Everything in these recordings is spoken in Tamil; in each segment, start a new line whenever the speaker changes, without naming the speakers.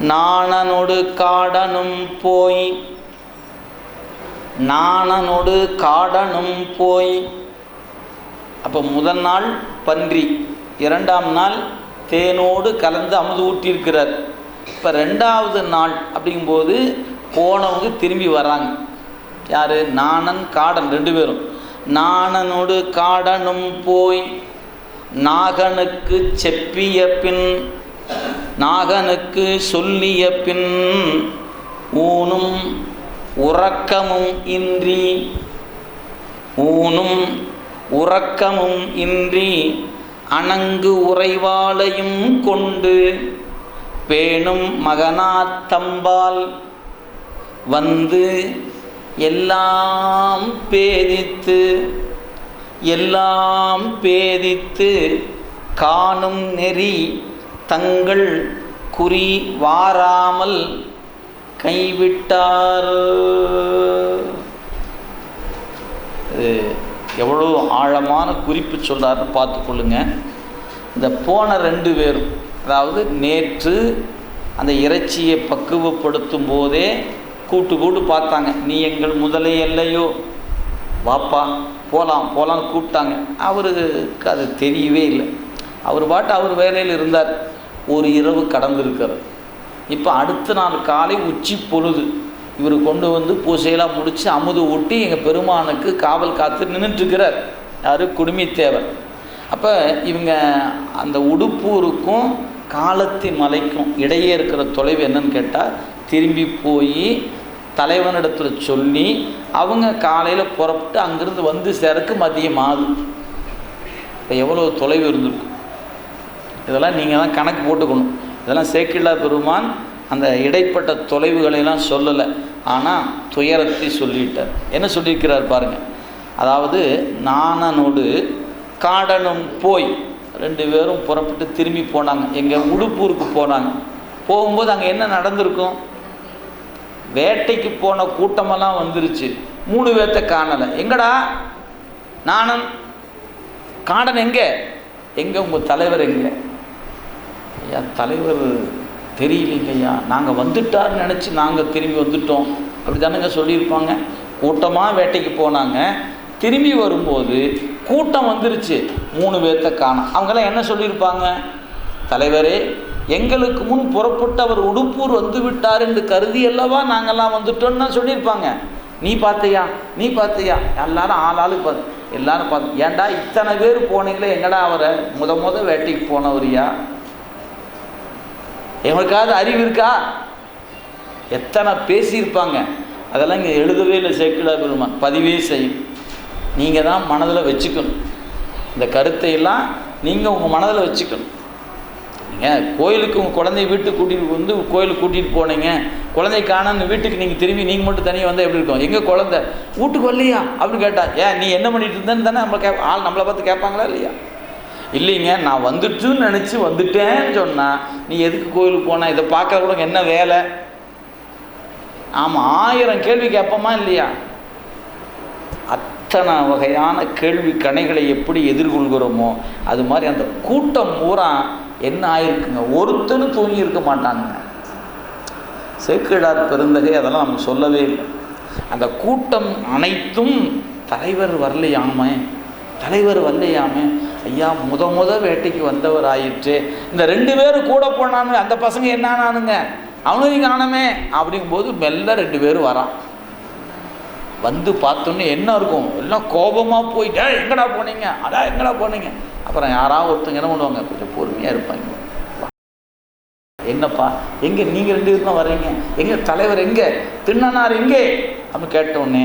நாணனொடு காடனும் போய் நாணனொடு காடனும் போய். அப்போ முதல் நாள் பன்றி இரண்டாம் நாள் தேனோடு கலந்து அமுது ஊட்டியிருக்கிறார். இப்போ ரெண்டாவது நாள் அப்படிங்கும்போது போனவங்க திரும்பி வராங்க. யார்? நாணன் காடன் ரெண்டு பேரும். நாணனோடு காடனும் போய் நாகனுக்கு செப்பிய பின் நாகனுக்கு சொல்லிய பின் ஊனும் உறக்கமும் இன்றி ஊனும் உறக்கமும் இன்றி அணங்கு உறைவாளையும் கொண்டு பேணும் மகனாத்தம்பால் வந்து எல்லாம் பேதித்து எல்லாம் பேதித்து காணும் நெறி தங்கள் குறி வாராமல் கைவிட்டார். இது எவ்வளோ ஆழமான குறிப்பு சொல்கிறாருன்னு பார்த்துக்கொள்ளுங்க இந்த போன ரெண்டு பேரும் அதாவது நேற்று அந்த இறைச்சியை பக்குவப்படுத்தும் போதே கூட்டு கூட்டு பார்த்தாங்க. நீ எங்கள் முதலே இல்லையோ வாப்பா போகலாம் போகலான்னு கூப்பிட்டாங்க. அவருக்கு அது தெரியவே இல்லை. அவர் பாட்டு அவர் வேலையில் இருந்தார். ஒரு இரவு கடந்திருக்கிறது. இப்போ அடுத்த நாள் காலை உச்சி பொழுது இவர் கொண்டு வந்து பூசையெல்லாம் முடித்து அமுது ஊட்டி எங்கள் பெருமானுக்கு காவல் காத்து நின்றுட்டுருக்கிறார் யார்? குடுமித்தேவர் அப்போ இவங்க அந்த உடுப்பூருக்கும் காலத்தி மலைக்கும் இடையே இருக்கிற தொலைவு என்னன்னு கேட்டால் திரும்பி போய் தலைவனிடத்தில் சொல்லி அவங்க காலையில் புறப்பட்டு அங்கேருந்து வந்து சேரக்கு மதியம் ஆகுது. இப்போ எவ்வளோ தொலைவு இருந்திருக்கும். இதெல்லாம் நீங்கள் தான் கணக்கு போட்டுக்கணும். இதெல்லாம் சேக்கில்லா பெருமான் அந்த இடைப்பட்ட தொலைவுகளையெல்லாம் சொல்லலை. ஆனால் துயரத்தை சொல்லிட்டார். என்ன சொல்லியிருக்கிறார் பாருங்கள் அதாவது நாணனோடு காடனும் போய் ரெண்டு பேரும் புறப்பட்டு திரும்பி போனாங்க. எங்கள் உடுப்பூருக்கு போனாங்க. போகும்போது அங்கே என்ன நடந்திருக்கும்? வேட்டைக்கு போன கூட்டமெல்லாம் வந்துருச்சு. மூணு பேர்த்த காணலை. எங்கடா? நானும் காடன் எங்கே? எங்கே உங்கள் தலைவர் எங்கே? தலைவர் தெரியலைங்க ஐயா நாங்கள் வந்துட்டார்னு நினச்சி நாங்கள் திரும்பி வந்துட்டோம். அப்படி தானேங்க சொல்லியிருப்பாங்க? கூட்டமாக வேட்டைக்கு போனாங்க. திரும்பி வரும்போது கூட்டம் வந்துருச்சு. மூணு பேர்த்த காணோம். அவங்கெல்லாம் என்ன சொல்லியிருப்பாங்க? தலைவரே எங்களுக்கு முன் புறப்பட்டு அவர் உடுப்பூர் வந்து விட்டார் என்று கருதி அல்லவா நாங்கள்லாம் வந்துட்டோம்னு தான் சொல்லியிருப்பாங்க. நீ பார்த்தையா? நீ பார்த்தையா? எல்லாரும் ஆள் ஆளுக்கு பார்த்து எல்லாரும் பார்த்து ஏன்டா இத்தனை பேர் போனீங்களே? எங்கடா அவரை? முத முத வேட்டைக்கு போனவரியா? எங்களுக்காவது அறிவு இருக்கா? எத்தனை பேசியிருப்பாங்க? அதெல்லாம் இங்கே எழுதவே இல்லை சேர்க்கல பெருமான் பதிவே செய்யும். நீங்கள் தான் மனதில் வச்சுக்கணும். இந்த கருத்தையெல்லாம் நீங்கள் உங்கள் மனதில் வச்சுக்கணும். நீங்கள் கோயிலுக்கு உங்கள் குழந்தைய வீட்டுக்கு கூட்டிகிட்டு வந்து கோயிலுக்கு கூட்டிகிட்டு போனீங்க. குழந்தை காணன்னு வீட்டுக்கு நீங்கள் திரும்பி நீங்கள் மட்டும் தனியாக வந்தால் எப்படி இருக்கும்? எங்கள் குழந்தை? வீட்டுக்கு வரலையா? அப்படின்னு கேட்டால் ஏன் நீ என்ன பண்ணிட்டு இருந்தேன்னு தானே நம்ம கே ஆள் நம்மளை பார்த்து கேட்பாங்களா இல்லையா? இல்லைங்க நான் வந்துட்டுன்னு நினச்சி வந்துட்டேன்னு சொன்னால் நீ எதுக்கு கோயிலுக்கு போனால் இதை பார்க்குற கூட என்ன வேலை? ஆமாம் ஆயிரம் கேள்வி கேட்போமா இல்லையா? அத்தனை வகையான கேள்வி கணைகளை எப்படி எதிர்கொள்கிறோமோ அது மாதிரி அந்த கூட்டம் பூரா என்ன ஆயிருக்குங்க? ஒருத்தனும் தூங்கி இருக்க மாட்டானுங்க. சேக்கிழார் பெருந்தகை அதெல்லாம் நம்ம சொல்லவே இல்லை. அந்த கூட்டம் அனைத்தும் தலைவர் வரலையாமே தலைவர் வரலையாமே ஐயா முத முத வேட்டைக்கு வந்தவர் ஆயிற்று இந்த ரெண்டு பேரும் கூட போனானு அந்த பசங்க என்னானானுங்க அவனையும் காணமே அப்படிங்கும்போது மெல்ல ரெண்டு பேரும் வரான் வந்து பார்த்தோன்னே என்ன இருக்கும்? எல்லாம் கோபமாக போயிட்டே எங்கடா போனீங்க? அடா எங்கடா போனீங்க? அப்புறம் யாராவது ஒருத்தங்க என்ன பண்ணுவாங்க? கொஞ்சம் பொறுமையாக இருப்பாங்க. என்னப்பா எங்கே நீங்கள் ரெண்டு பேரும் தான் வர்றீங்க? எங்கே தலைவர் எங்கே? திண்ணனார் எங்கே? அப்படின்னு கேட்டோடனே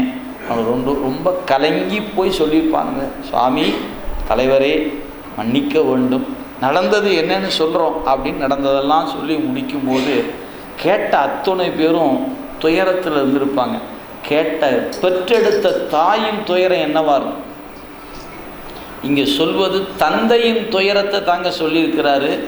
அவங்க ரொம்ப ரொம்ப கலங்கி போய் சொல்லியிருப்பானுங்க. சுவாமி தலைவரே மன்னிக்க வேண்டும். நடந்தது என்னன்னு சொல்கிறோம் அப்படின்னு நடந்ததெல்லாம் சொல்லி முடிக்கும்போது கேட்ட அத்துணை பேரும் துயரத்தில் இருந்திருப்பாங்க. கேட்ட பெற்றெடுத்த தாயின் துயரம் என்னவா இருக்கும்? இங்கே சொல்வது தந்தையின் துயரத்தை தாங்க சொல்லியிருக்கிறாரு.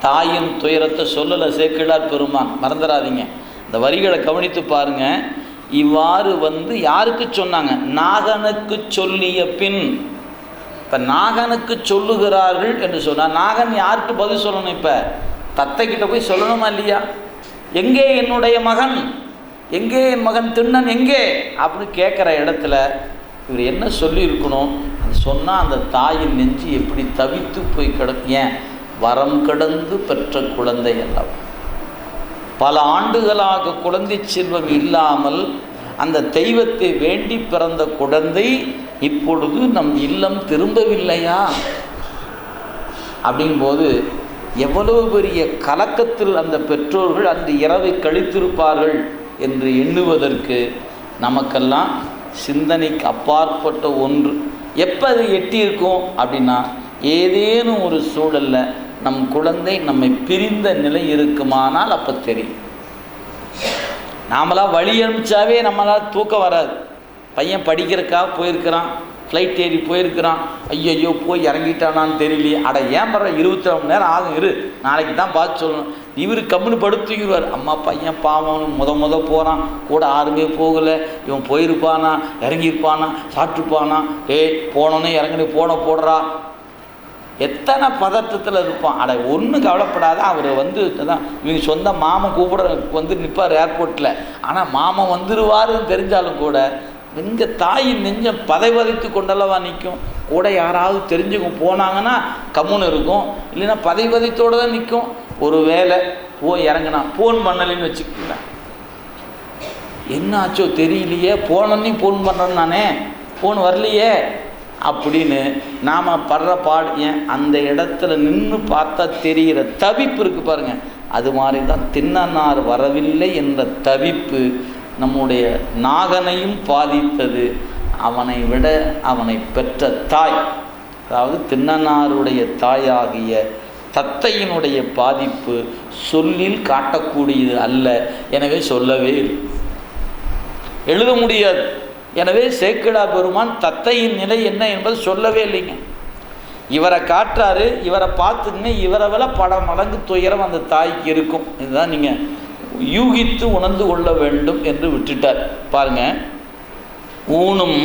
தாயின் துயரத்தை சொல்லலை சேக்கிழார் பெருமான். மறந்துடாதீங்க. இந்த வரிகளை கவனித்து பாருங்க. இவ்வாறு வந்து யாருக்கு சொன்னாங்க? நாகனுக்கு சொல்லிய பின் இப்போ நாகனுக்கு சொல்லுகிறார்கள் என்று சொன்னால் நாகன் யாருக்கு பதில் சொல்லணும் இப்போ? தத்தை கிட்ட போய் சொல்லணுமா இல்லையா? எங்கே என்னுடைய மகன்? எங்கே என் மகன் திண்ணன் எங்கே? அப்படின்னு கேட்குற இடத்துல இவர் என்ன சொல்லியிருக்கணும்? அது சொன்னால் அந்த தாயின் நெஞ்சு எப்படி தவித்து போய் கிட ஏன்? வரம் கடந்து பெற்ற குழந்தை அல்லவா? பல ஆண்டுகளாக குழந்தை செல்வம் இல்லாமல் அந்த தெய்வத்தை வேண்டி பிறந்த குழந்தை இப்பொழுது நம் இல்லம் திரும்பவில்லையா? அப்படிங்கும்போது எவ்வளவு பெரிய கலக்கத்தில் அந்த பெற்றோர்கள் அந்த இரவை கழித்திருப்பார்கள் என்று எண்ணுவதற்கு நமக்கெல்லாம் சிந்தனைக்கு அப்பாற்பட்ட ஒன்று. எப்போ அது எட்டியிருக்கும் அப்படின்னா ஏதேனும் ஒரு சூழலில் நம் குழந்தை நம்மை பிரிந்த நிலை இருக்குமானால் அப்போ தெரியும். நாமளாக வழி அனுப்பிச்சாவே நம்மளால் தூக்கம் வராது. பையன் படிக்கிறக்காக போயிருக்கிறான் ஃப்ளைட் ஏறி போயிருக்கிறான் ஐயோ போய் இறங்கிட்டானான்னு தெரியலையே. அட ஏன் பண்ற இருபத்தி மணி நேரம் ஆகும் இரு. நாளைக்கு தான் பார்த்து சொல்லணும். இவர் கம்முன்னு படுத்துக்கிறார். அம்மா பையன் பாவம் முத முத போகிறான் கூட யாருமே போகலை. இவன் போயிருப்பானா இறங்கியிருப்பானா சாப்பிட்டுருப்பானா? ஏய் போனோன்னே இறங்கினு போன போடுறா. எத்தனை பதற்றத்தில் இருப்பான்? அட ஒன்றும் கவலைப்படாத. அவர் வந்து தான் இவங்க சொந்த மாமன் கூப்பிட வந்து நிற்பார் ஏர்போர்ட்டில் ஆனால் மாமன் வந்துடுவாருன்னு தெரிஞ்சாலும் கூட எங்கள் தாயின் நெஞ்சம் பதை பதைத்து கொண்டல்லவா நிற்கும் கூட யாராவது தெரிஞ்சுங்க போனாங்கன்னா கம்முன்னு இருக்கும். இல்லைன்னா பதை பதைத்தோடு தான் நிற்கும் ஒரு வேலை போய் இறங்கினா ஃபோன் பண்ணலைன்னு வச்சுக்கோங்க என்ன ஆச்சோ தெரியலையே. போனோன்னே ஃபோன் பண்ணுறேன் நானே. ஃபோன் வரலையே. அப்படின்னு நாம் படுற பாடு ஏன்? அந்த இடத்துல நின்று பார்த்தா தெரிகிற தவிப்பு இருக்குது பாருங்கள் அது மாதிரி தான் தின்னனார் வரவில்லை என்ற தவிப்பு நம்முடைய நாகனையும் பாதித்தது. அவனை விட அவனை பெற்ற தாய் அதாவது தின்னனாருடைய தாயாகிய தத்தையினுடைய பாதிப்பு சொல்லில் காட்டக்கூடியது அல்ல. எனவே சொல்லவே எழுத முடியாது. எனவே சேக்கிடா பெருமான் தத்தையின் நிலை என்ன என்பது சொல்லவே இல்லைங்க. இவரை காட்டுறாரு இவரை பார்த்துங்க இவரை வில பல மடங்கு துயரம் அந்த தாய்க்கு இருக்கும். இதுதான் நீங்கள் யூகித்து உணர்ந்து கொள்ள வேண்டும் என்று விட்டுட்டார். பாருங்க. ஊனும்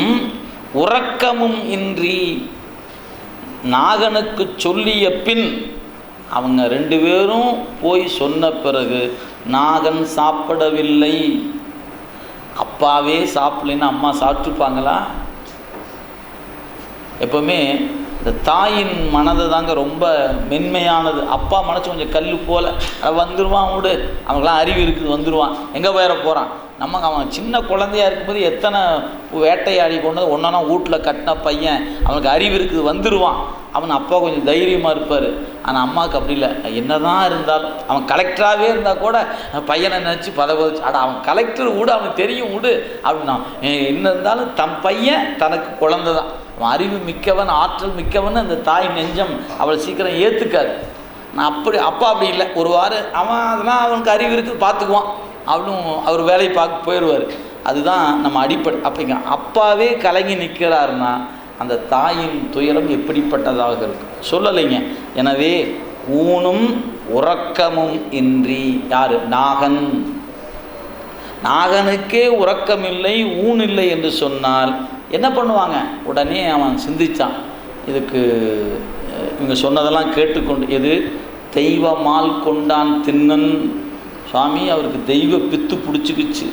உறக்கமும் இன்றி நாகனுக்கு சொல்லிய பின் அவங்க ரெண்டு பேரும் போய் சொன்ன பிறகு நாகன் சாப்பிடவில்லை. அப்பாவே சாப்பிடலைன்னா அம்மா சாப்பிட்ருப்பாங்களா எப்போவுமே இந்த தாயின் மனதை தாங்க ரொம்ப மென்மையானது. அப்பா மனசு கொஞ்சம் கல் போல். வந்துடுவான் விடு. அவங்களாம் அறிவு இருக்குது வந்துடுவான் எங்கே போயிட போகிறான் நம்ம அவன் சின்ன குழந்தையா இருக்கும்போது எத்தனை வேட்டையாடி கொண்டு ஒன்றா வீட்டில் கட்டின பையன். அவனுக்கு அறிவு இருக்குது வந்துடுவான் அவன் அப்பா கொஞ்சம் தைரியமாக இருப்பார். ஆனால் அம்மாவுக்கு அப்படி இல்லை. என்ன தான் இருந்தாலும் அவன் கலெக்டராகவே இருந்தால் கூட பையனை நினச்சி பலகொச்சி ஆனால் அவன் கலெக்டர் விடு அவனுக்கு தெரியும் விடு அப்படின்னா என்ன இருந்தாலும் தன் பையன் தனக்கு குழந்தை தான் அவன் அறிவு மிக்கவன் ஆற்றல் மிக்கவன் அந்த தாய் நெஞ்சம் அவளை சீக்கிரம் ஏற்றுக்காது நான் அப்படி அப்பா அப்படி இல்லை. ஒரு வாரம் அவன் அதெல்லாம் அவனுக்கு அறிவு இருக்குது பார்த்துக்குவான் அவனும் அவர் வேலையை பார்க்க போயிடுவார். அதுதான் நம்ம அடிப்படை. அப்படிங்க அப்பாவே கலங்கி நிற்கிறாருன்னா அந்த தாயின் துயரம் எப்படிப்பட்டதாக இருக்கும்? சொல்லலைங்க. எனவே ஊனும் உறக்கமும் இன்றி யார்? நாகன். நாகனுக்கே உறக்கமில்லை ஊன் இல்லை என்று சொன்னால் என்ன பண்ணுவாங்க? உடனே அவன் சிந்திச்சான். இதுக்கு இவங்க சொன்னதெல்லாம் கேட்டுக்கொண்டு எது? தெய்வமால் கொண்டான் தின்னன். சுவாமி அவருக்கு தெய்வ பித்து பிடிச்சிக்குச்சு.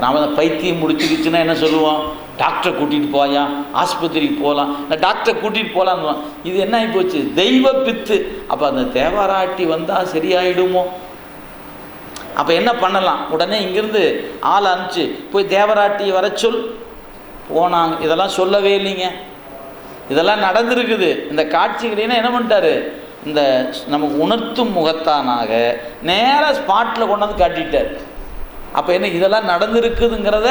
நாம் அந்த பைத்தியம் முடிச்சுக்கிச்சுன்னா என்ன சொல்லுவோம்? டாக்டரை கூட்டிகிட்டு போயா? ஆஸ்பத்திரிக்கு போகலாம் இல்லை டாக்டரை கூட்டிகிட்டு போகலான்னு இது என்ன ஆகி போச்சு? தெய்வ பித்து. அப்போ அந்த தேவாராட்டி வந்தால் சரியாயிடுமோ? அப்போ என்ன பண்ணலாம்? உடனே இங்கேருந்து ஆள் அனுப்பிச்சு போய் தேவராட்டியை வர சொல். போனாங்க. இதெல்லாம் சொல்லவே இல்லைங்க. இதெல்லாம் நடந்திருக்குது. இந்த காட்சிகளைன்னா என்ன பண்ணிட்டாரு? இந்த நமக்கு உணர்த்தும் முகத்தானாக நேராக ஸ்பாட்டில் கொண்டாந்து காட்டிட்டார். அப்போ என்ன இதெல்லாம் நடந்திருக்குதுங்கிறத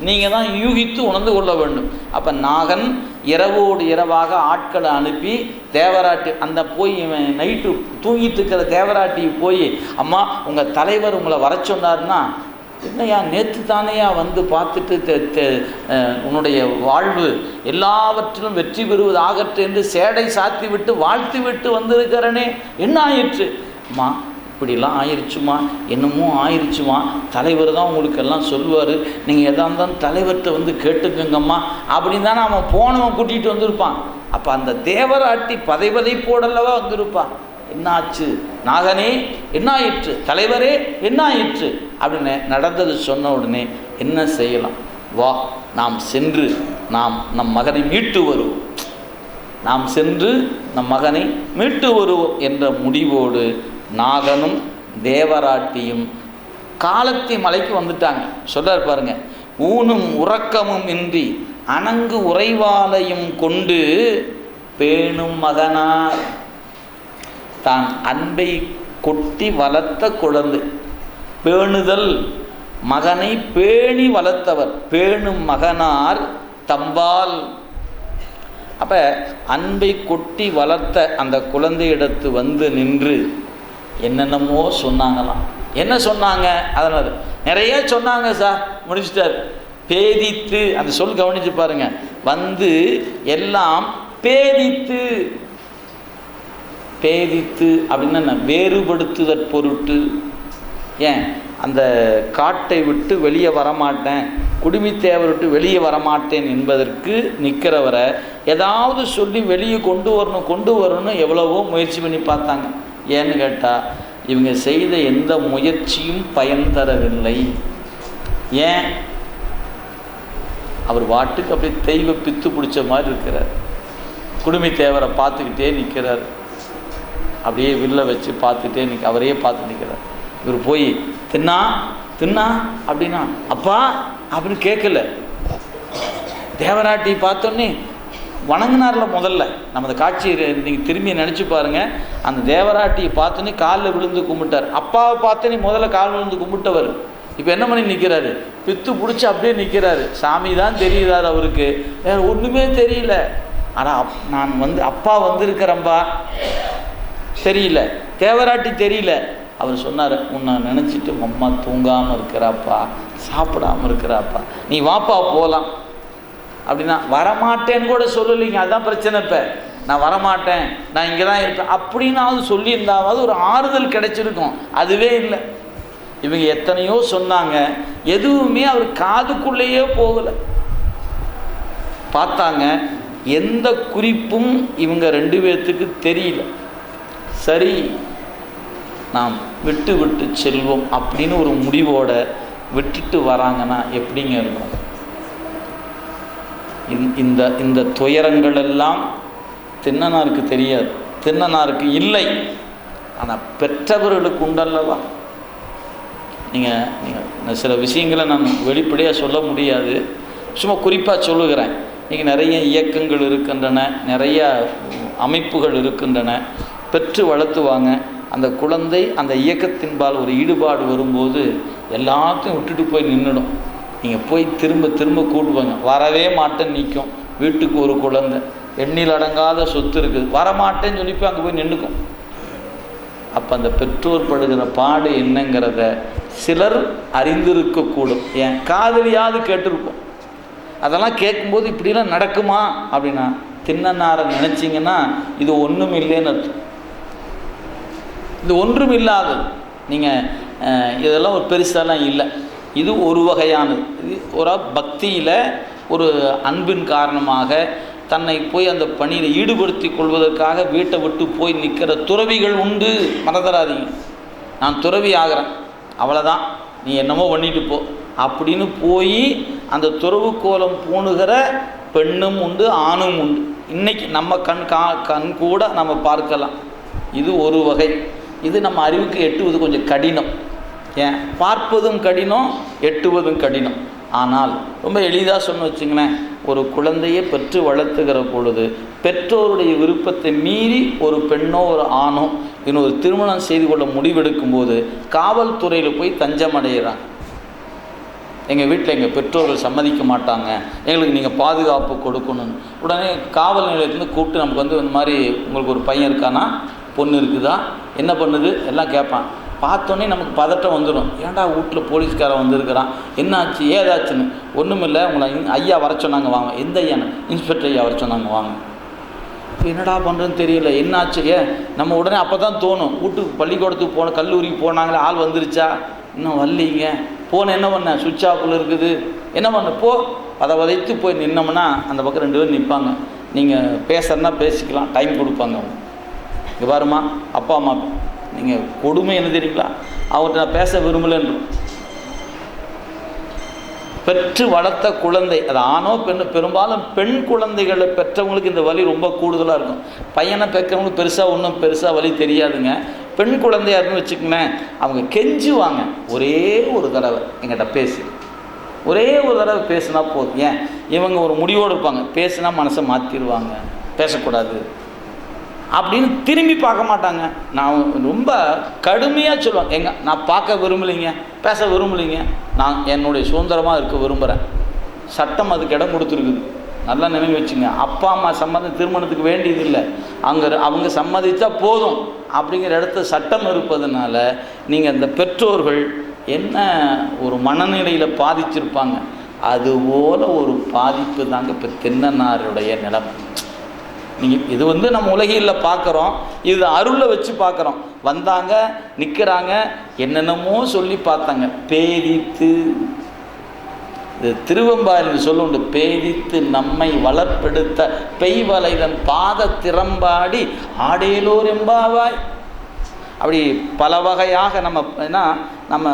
நீங்கள் தான் யூகித்து உணர்ந்து கொள்ள வேண்டும். அப்போ நாகன் இரவோடு இரவாக ஆட்களை அனுப்பி தேவராட்டி அந்த போய் நைட்டு தூங்கிட்டு இருக்கிற தேவராட்டி போய் அம்மா உங்கள் தலைவர் உங்களை வர சொன்னார்னா என்னையா நேற்று தானேயா வந்து பார்த்துட்டு உன்னுடைய வாழ்வு எல்லாவற்றிலும் வெற்றி பெறுவதாகற்று என்று சேடை சாத்தி விட்டு வாழ்த்து விட்டு வந்திருக்கிறனே என்ன ஆயிற்று? அம்மா இப்படிலாம் ஆயிடுச்சுமா என்னமோ ஆயிடுச்சுமா தலைவர் தான் உங்களுக்கு எல்லாம் சொல்லுவார். நீங்கள் எதாக இருந்தாலும் தலைவர்கிட்ட வந்து கேட்டுக்கங்கம்மா. அப்படின்னு தானே அவன் போனவன் கூட்டிகிட்டு வந்திருப்பான். அப்போ அந்த தேவராட்டி பதை பதை போடலவா வந்திருப்பான் என்னாச்சு? நாகனே என்னாயிற்று? தலைவரே என்ன ஆயிற்று அப்படின்னு நடந்தது சொன்ன உடனே என்ன செய்யலாம்? வா நாம் சென்று நாம் நம் மகனை மீட்டு வருவோம். நாம் சென்று நம் மகனை மீட்டு வருவோம் என்ற முடிவோடு நாகனும் தேவராட்டியும் காலத்தி மலைக்கு வந்துட்டாங்க. சொல்கிறார் பாருங்க. ஊனும் உறக்கமும் இன்றி அணங்கு உறைவாலையும் கொண்டு பேணும் மகனார். தான் அன்பை கொட்டி வளர்த்த குழந்தை. பேணுதல் மகனை பேணி வளர்த்தவர். பேணும் மகனார் தம்பால். அப்போ அன்பை கொட்டி வளர்த்த அந்த குழந்தையிடத்து வந்து நின்று என்னென்னமோ சொன்னாங்களாம். என்ன சொன்னாங்க? அதனால் நிறைய சொன்னாங்க சார். முடிச்சிட்டார் பேதித்து அந்த சொல் கவனித்து பாருங்க. வந்து எல்லாம் பேதித்து. பேதித்து அப்படின்னா வேறுபடுத்துதற் பொருட்டு. ஏன்? அந்த காட்டை விட்டு வெளியே வரமாட்டேன். குடுமித்தேவர் விட்டு வெளியே வரமாட்டேன் என்பதற்கு நிற்கிறவரை ஏதாவது சொல்லி வெளியே கொண்டு வரணும் கொண்டு வரணும்னு எவ்வளவோ முயற்சி பண்ணி பார்த்தாங்க. ஏன்னு கேட்டால் இவங்க செய்த எந்த முயற்சியும் பயன் தரவில்லை. ஏன்? அவர் வாட்டுக்கு அப்படியே தெய்வ பித்து பிடிச்ச மாதிரி இருக்கிறார். குடுமி தேவரை பார்த்துக்கிட்டே நிற்கிறார். அப்படியே வில்ல வச்சு பார்த்துட்டே நிற்க அவரையே பார்த்து நிற்கிறார். இவர் போய் தின்னா தின்னா அப்படின்னா அப்பா அப்படின்னு கேட்கல. தேவராட்டி பார்த்தோன்னே வணங்கினார்ல முதல்ல. நமது காட்சியை நீங்கள் திரும்பி நினச்சி பாருங்கள் அந்த தேவராட்டியை பார்த்தோன்னே காலில் விழுந்து கும்பிட்டார். அப்பாவை பார்த்தோன்னே முதல்ல கால் விழுந்து கும்பிட்டவர். இப்போ என்ன பண்ணி நிற்கிறாரு பித்து பிடிச்சி அப்படியே நிற்கிறாரு சாமி தான் தெரியுறாரு அவருக்கு. வேற ஒன்றுமே தெரியல. ஆனால் அப் நான் வந்து அப்பா வந்திருக்கிறம்பா தெரியல. தேவராட்டி தெரியல. அவர் சொன்னார் உன்னை நினச்சிட்டு அம்மா தூங்காமல் இருக்கிறாப்பா. சாப்பிடாம இருக்கிறாப்பா. நீ வாப்பா போகலாம் அப்படின்னா வரமாட்டேன்னு கூட சொல்லலைங்க அதுதான் பிரச்சனை இப்போ. நான் வரமாட்டேன் நான் இங்கே தான் இருப்பேன். அப்படின்னாவது சொல்லியிருந்தாவது ஒரு ஆறுதல் கிடைச்சிருக்கும். அதுவே இல்லை. இவங்க எத்தனையோ சொன்னாங்க. எதுவுமே அவர் காதுக்குள்ளேயே போகலை. பார்த்தாங்க எந்த குறிப்பும் இவங்க ரெண்டு பேர்த்துக்கு தெரியல. சரி நாம் விட்டு விட்டு செல்வோம் அப்படின்னு ஒரு முடிவோட விட்டுட்டு வராங்கன்னா எப்படிங்க இருக்கும்? இந்த- இந்த துயரங்கள் எல்லாம் தின்னனாருக்கு தெரியாது. தின்னனாருக்கு இல்லை. ஆனால் பெற்றவர்களுக்கு உண்டல்லவா? நீங்கள் நீங்கள் சில விஷயங்களை நான் வெளிப்படையாக சொல்ல முடியாது. சும்மா குறிப்பாக சொல்லுகிறேன். இன்றைக்கி நிறைய இயக்கங்கள் இருக்கின்றன நிறைய அமைப்புகள் இருக்கின்றன. பெற்று வளர்த்துவாங்க. அந்த குழந்தை அந்த இயக்கத்தின்பால் ஒரு ஈடுபாடு வரும்போது எல்லாத்தையும் விட்டுட்டு போய் நின்றுடும் நீங்கள் போய் திரும்ப திரும்ப கூட்டுவாங்க வரவே மாட்டேன்னு நிற்கும் வீட்டுக்கு ஒரு குழந்தை. எண்ணில் அடங்காத சொத்து இருக்குது. வரமாட்டேன்னு சொல்லி போய் அங்கே போய் நின்றுக்கும் அப்போ அந்த பெற்றோர் படுகிற பாடு என்னங்கிறத சிலர் அறிந்திருக்கக்கூடும். ஏன் காதலியாவது கேட்டிருப்போம். அதெல்லாம் கேட்கும்போது இப்படிலாம் நடக்குமா? அப்படின்னா தின்னனாரை நினச்சிங்கன்னா இது ஒன்றும் இல்லைன்னு அர்த்தம். இது ஒன்றும் இல்லாதது நீங்கள் இதெல்லாம் ஒரு பெருசாலாம் இல்லை. இது ஒரு வகையானது இது ஒரு பக்தியில் ஒரு அன்பின் காரணமாக தன்னை போய் அந்த பணியில் ஈடுபடுத்தி கொள்வதற்காக வீட்டை விட்டு போய் நிற்கிற துறவிகள் உண்டு. மறந்துடாதீங்க நான் துறவி ஆகிறேன். அவ்வளோதான் நீ என்னமோ பண்ணிட்டு போ. அப்படின்னு போய் அந்த துறவு கோலம் பூணுகிற பெண்ணும் உண்டு ஆணும் உண்டு. இன்னைக்கு நம்ம கண் கா கண் கூட நம்ம பார்க்கலாம். இது ஒரு வகை. இது நம்ம அறிவுக்கு எட்டுவது கொஞ்சம் கடினம். ஏன்? பார்ப்பதும் கடினம் எட்டுவதும் கடினம். ஆனால் ரொம்ப எளிதாக சொன்ன வச்சுங்களேன் ஒரு குழந்தையை பெற்று வளர்த்துகிற பொழுது பெற்றோருடைய விருப்பத்தை மீறி ஒரு பெண்ணோ ஒரு ஆணோ இன்னொரு திருமணம் செய்து கொள்ள முடிவெடுக்கும் போது காவல்துறையில் போய் தஞ்சம் அடைகிறாங்க எங்கள் வீட்டில் எங்கள் பெற்றோர்கள் சம்மதிக்க மாட்டாங்க. எங்களுக்கு நீங்கள் பாதுகாப்பு கொடுக்கணும் உடனே காவல் நிலையத்துலேருந்து கூப்பிட்டு நமக்கு வந்து இந்த மாதிரி உங்களுக்கு ஒரு பையன் இருக்கானா? பொண்ணு இருக்குதா? என்ன பண்ணுது? எல்லாம் கேட்பான். பார்த்தோன்னே நமக்கு பதட்டம் வந்துடும். ஏன்டா வீட்டில் போலீஸ்காரன் வந்திருக்கிறான்? என்னாச்சு? ஏதாச்சுன்னு. ஒன்றும் இல்லை உங்களை ஐயா வர சொன்னாங்க வாங்க. எந்த ஐயான்னு? இன்ஸ்பெக்டர் ஐயா வர சொன்னாங்க வாங்க. என்னடா பண்ணுறதுன்னு தெரியல. என்னாச்சு? ஏன்? நம்ம உடனே அப்போ தான் தோணும். வீட்டுக்கு பள்ளிக்கூடத்துக்கு போன கல்லூரிக்கு போனாங்களே ஆள் வந்துருச்சா? இன்னும் வரலீங்க. போன என்ன பண்ண? சுவிட்ச் ஆஃபில் இருக்குது. என்ன பண்ண? போ. அதை வதைத்து போய் நின்னோம்னா அந்த பக்கம் ரெண்டு பேரும் நிற்பாங்க நீங்கள் பேசுறதுனா பேசிக்கலாம். டைம் கொடுப்பாங்க அவங்க. இங்கே பாருமா அப்பா அம்மா. நீங்கள் கொடுமை என்ன தெரியுங்களா? அவர்கிட்ட நான் பேச விரும்பலைன்னு பெற்று வளர்த்த குழந்தை அது ஆணோ பெண் பெரும்பாலும் பெண் குழந்தைகளை பெற்றவங்களுக்கு இந்த வலி ரொம்ப கூடுதலாக இருக்கும். பையனை பெற்றவங்களுக்கு பெருசாக ஒன்றும் பெருசாக வலி தெரியாதுங்க. பெண் குழந்தையா இருக்குன்னு வச்சுக்கோங்களேன் அவங்க கெஞ்சுவாங்க. ஒரே ஒரு தடவை எங்கிட்ட பேசு. ஒரே ஒரு தடவை பேசுனா போதும். ஏன்? இவங்க ஒரு முடிவோடு இருப்பாங்க. பேசுனா மனசை மாற்றிடுவாங்க பேசக்கூடாது. அப்படின்னு திரும்பி பார்க்க மாட்டாங்க. நான் ரொம்ப கடுமையாக சொல்லுவேன். எங்க நான் பார்க்க விரும்பலைங்க. பேச விரும்பலைங்க. நான் என்னுடைய சுதந்திரமாக இருக்க விரும்புகிறேன் சட்டம் அதுக்கு இடம் கொடுத்துருக்குது. நல்லா நினைவு வச்சுங்க. அப்பா அம்மா சம்மதம் திருமணத்துக்கு வேண்டியது இல்லை. அங்கே அவங்க சம்மதித்தா போதும். அப்படிங்கிற இடத்த சட்டம் இருப்பதனால நீங்கள் அந்த பெற்றோர்கள் என்ன ஒரு மனநிலையில் பாதிச்சிருப்பாங்க? அதுபோல் ஒரு பாதிப்பு தாங்க இப்போ தென்னனாருடைய நிலைமை. நீங்கள் இது வந்து நம்ம உலகில் பார்க்குறோம் இது அருளில் வச்சு பார்க்குறோம் வந்தாங்க நிற்கிறாங்க என்னென்னமோ சொல்லி பார்த்தாங்க. பேதித்து. இது திருவம்பாயில் சொல்லுண்டு பேதித்து நம்மை வளர்ப்பெடுத்த பெய்வலைதன் பாத திறம்பாடி ஆடேலோர் எம்பாவாய். அப்படி பல வகையாக நம்ம ஏன்னா நம்ம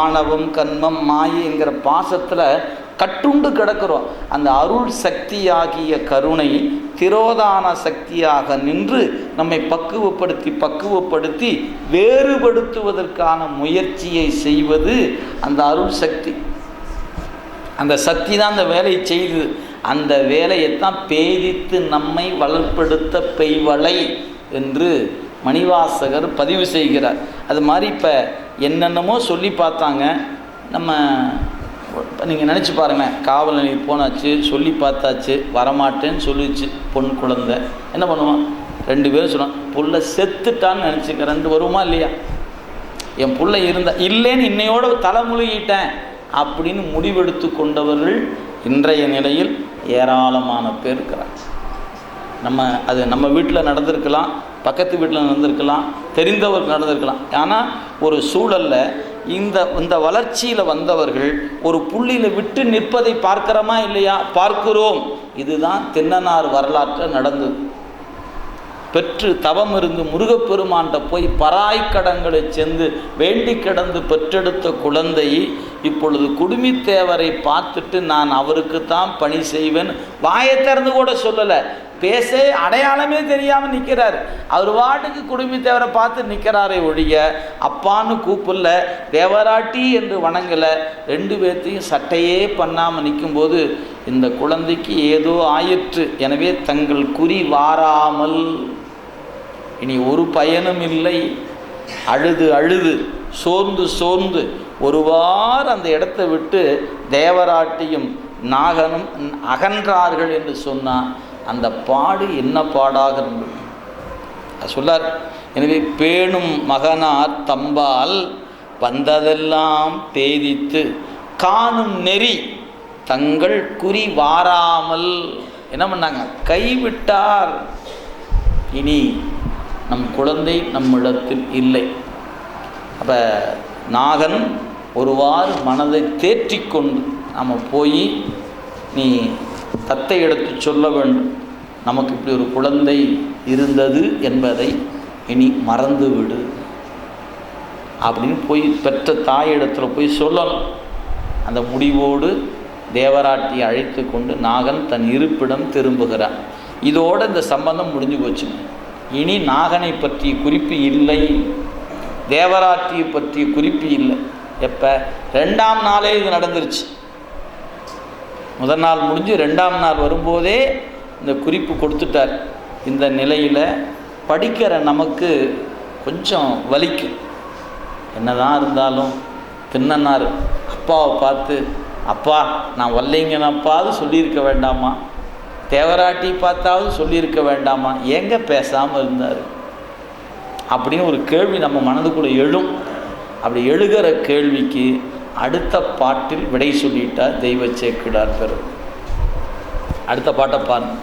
ஆணவம் கண்மம் மாயிங்கிற பாசத்தில் கட்டுண்டு கிடக்கிறோம். அந்த அருள் சக்தியாகிய கருணை திரோதான சக்தியாக நின்று நம்மை பக்குவப்படுத்தி பக்குவப்படுத்தி வேறுபடுத்துவதற்கான முயற்சியை செய்வது அந்த அருள் சக்தி. அந்த சக்தி தான் அந்த வேலையை செய்து அந்த வேலையைத்தான் பேதித்து நம்மை வளர்ப்படுத்த பெய்வளை என்று மணிவாசகர் பதிவு செய்கிறார். அது மாதிரி இப்போ என்னென்னமோ சொல்லி பார்த்தாங்க. நம்ம நீங்கள் நினச்சி பாருங்களேன் காவல் நிலையம் போனாச்சு சொல்லி பார்த்தாச்சு வரமாட்டேன்னு சொல்லிச்சு பொன் குழந்தை. என்ன பண்ணுவான்? ரெண்டு பேரும் சொன்னான் புள்ள செத்துட்டான்னு நினச்சிக்க ரெண்டு வருமா இல்லையா? என் புள்ள இருந்தா இல்லைன்னு இன்னையோட தலைமுழுகிட்டேன் அப்படின்னு முடிவெடுத்து கொண்டவர்கள் இன்றைய நிலையில் ஏராளமான பேர் இருக்கிறாங்க. நம்ம அது நம்ம வீட்டில் நடந்திருக்கலாம் பக்கத்து வீட்டில் நடந்திருக்கலாம் தெரிந்தவருக்கு நடந்திருக்கலாம். ஆனால் ஒரு சூழலில் இந்த இந்த வளர்ச்சியில் வந்தவர்கள் ஒரு புள்ளியில் விட்டு நிற்பதை பார்க்கிறோமா இல்லையா? பார்க்கிறோம். இதுதான் தென்னனார் வரலாற்றில் நடந்தது. பெற்று தவம் இருந்து முருகப்பெருமான்கிட்ட போய் பராய்க்கடங்களை சென்று வேண்டி கிடந்து பெற்றெடுத்த குழந்தை இப்பொழுது குடுமித்தேவரை பார்த்துட்டு நான் அவருக்கு தான் பணி செய்வேன். வாயை திறந்து கூட சொல்லலை. பேச அடையாளமே தெரியாமல் நிற்கிறார் அவர் வாட்டுக்கு குடும்பத்தேவரை பார்த்து நிற்கிறாரே ஒழிய அப்பான்னு கூப்பிடல தேவராட்டி என்று வணங்கலை. ரெண்டு பேர்த்தையும் சட்டையே பண்ணாமல் நிற்கும்போது இந்த குழந்தைக்கு ஏதோ ஆயிற்று. எனவே தங்கள் குறி வாராமல் இனி ஒரு பயனும் இல்லை. அழுது அழுது சோர்ந்து சோர்ந்து ஒருவாறு அந்த இடத்தை விட்டு தேவராட்டியும் நாகனும் அகன்றார்கள் என்று சொன்னால் அந்த பாடு என்ன பாடாக இருந்தது? அது சொல்லார். எனவே பேணும் மகனார் தம்பால் வந்ததெல்லாம் பேதித்து காணும் நெறி தங்கள் குறி வாராமல் என்ன பண்ணாங்க? கைவிட்டார். இனி நம் குழந்தை நம்மிடத்தில் இல்லை. அப்போ நாகன் ஒருவாறு மனதை தேற்றிக்கொண்டு நம்ம போய் நீ தத்தை எடுத்து சொல்ல வேண்டும். நமக்கு இப்படி ஒரு குழந்தை இருந்தது என்பதை இனி மறந்து விடு அப்படின்னு போய் பெற்ற தாயிடத்துல போய் சொல்லணும் அந்த முடிவோடு தேவராட்டியை அழைத்து கொண்டு நாகன் தன் இருப்பிடம் திரும்புகிறான். இதோடு இந்த சம்பந்தம் முடிஞ்சு போச்சு. இனி நாகனை பற்றிய குறிப்பு இல்லை. தேவராட்டியை பற்றிய குறிப்பு இல்லை. எப்போ? ரெண்டாம் நாளே இது நடந்துருச்சு. முதல் நாள் முடிஞ்சு ரெண்டாம் நாள் வரும்போதே இந்த குறிப்பு கொடுத்துட்டார். இந்த நிலையில் படிக்கிற நமக்கு கொஞ்சம் வலிக்கும். என்னதான் இருந்தாலும் பின்னன்னார் அப்பாவை பார்த்து அப்பா நான் வல்லைங்கனப்பாவது சொல்லியிருக்க வேண்டாமா? தேவராட்டி பார்த்தாவது சொல்லியிருக்க வேண்டாமா? எங்கே பேசாமல் இருந்தார்? அப்படின்னு ஒரு கேள்வி நம்ம மனதுக்குள்ளே எழும். அப்படி எழுகிற கேள்விக்கு அடுத்த பாட்டில் விடை சொல்லிட்டார் தெய்வ சேக்கிடார் பெரும். அடுத்த பாட்டை பாருங்க.